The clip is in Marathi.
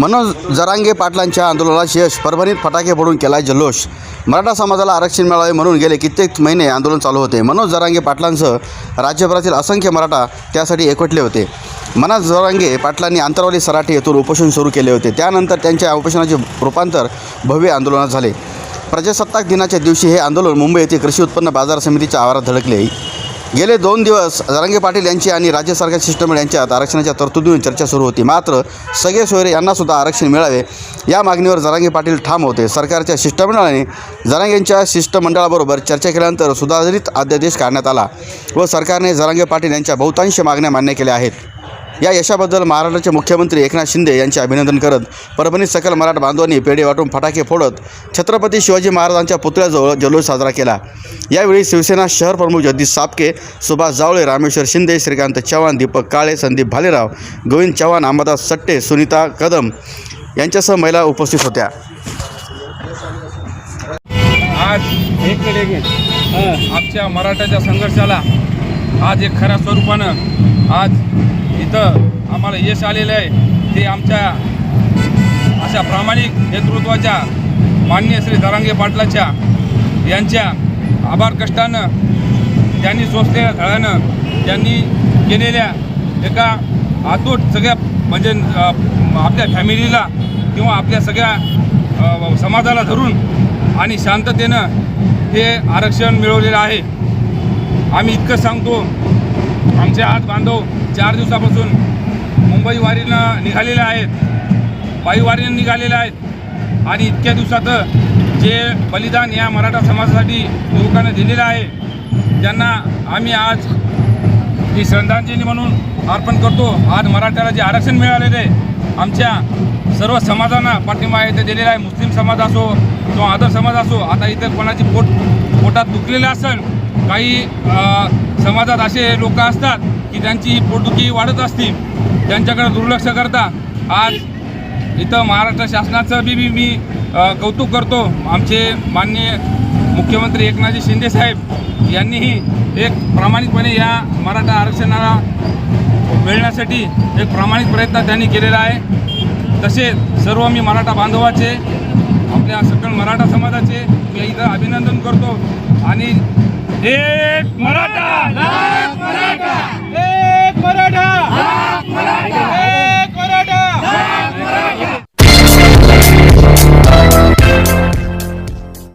मनोज जरांगे पाटलांच्या आंदोलनात यश परभणीत फटाके फोडून केला जल्लोष. मराठा समाजाला आरक्षण मिळावे म्हणून गेले कित्येक महिने आंदोलन चालू होते. मनोज जरांगे पाटलांसह राज्यभरातील असंख्य मराठा त्यासाठी एकवटले होते. मनोज जरांगे पाटलांनी आंतरवाली सराठी येथून उपोषण सुरू केले होते. त्यानंतर त्यांच्या उपोषणाचे रूपांतर भव्य आंदोलनात झाले. प्रजासत्ताक दिनाच्या दिवशी हे आंदोलन मुंबई येथे कृषी उत्पन्न बाजार समितीच्या आवारात धडकले. गेले दोन दिवस जरांगे पाटील यांची आणि राज्य सरकार शिष्टमंडळ यांच्यात आरक्षणाच्या तरतुदीवर चर्चा सुरू होती. मात्र सगळे सोयरे यांनासुद्धा आरक्षण मिळावे या मागणीवर जरांगे पाटील ठाम होते. सरकारच्या शिष्टमंडळाने जरांगेंच्या शिष्टमंडळाबरोबर चर्चा केल्यानंतर सुधारित अध्यादेश काढण्यात आला व सरकारने जरांगे पाटील यांच्या बहुतांश मागण्या मान्य केल्या आहेत. या यशाबद्दल महाराष्ट्राचे मुख्यमंत्री एकनाथ शिंदे यांचे अभिनंदन करत परभणीत सकल मराठा बांधवांनी पेढे वाटून फटाके फोडत छत्रपती शिवाजी महाराजांच्या पुतळ्याजवळ जल्लोष साजरा केला. यावेळी शिवसेना शहर प्रमुख जगदीश सापके सुभाष जावळे रामेश्वर शिंदे श्रीकांत चव्हाण दीपक काळे संदीप भालेराव गोविंद चव्हाण अंबादास सट्टे सुनीता कदम यांच्यासह महिला उपस्थित होत्या. आज आमच्या मराठाच्या संघर्षाला आज एक खऱ्या स्वरूपानं आज इथं आम्हाला यश आलेलं आहे. ते आमच्या अशा प्रामाणिक नेतृत्वाच्या मान्य श्री दरांगे पाटलाच्या यांच्या आभार कष्टानं त्यांनी सोसलेल्या झाडानं त्यांनी केलेल्या एका आतूट सगळ्या म्हणजे आपल्या फॅमिलीला किंवा आपल्या सगळ्या समाजाला धरून आणि शांततेनं हे आरक्षण मिळवलेलं आहे. आम्ही इतकं सांगतो आमचे आज बांधव चार दिवसापासून मुंबई वारीनं निघालेले आहेत. पायीवारीनं निघालेले आहेत. आणि इतक्या दिवसात जे बलिदान या मराठा समाजासाठी युवकांना दिलेलं आहे त्यांना आम्ही आज ही श्रद्धांजली म्हणून अर्पण करतो. आज मराठ्याला जे आरक्षण मिळालेलं आहे आमच्या सर्व समाजांना पाठिंबा आहे ते दिलेला आहे. मुस्लिम समाज असो किंवा अदर समाज असो आता इतर कोणाची पोट पोटात दुखलेलं असेल काही समाजात असे लोक असतात की त्यांची पोटदुखी वाढत असते त्यांच्याकडे दुर्लक्ष करता. आज इथं महाराष्ट्र शासनाचं बी बी मी कौतुक करतो. आमचे माननीय मुख्यमंत्री एकनाथजी शिंदे साहेब यांनीही एक प्रामाणिकपणे या मराठा आरक्षणाला मिळण्यासाठी एक प्रामाणिक प्रयत्न त्यांनी केलेला आहे. तसेच सर्व मी मराठा बांधवाचे आपल्या सकल मराठा समाजाचे मी इथं अभिनंदन करतो. आणि एक मराठा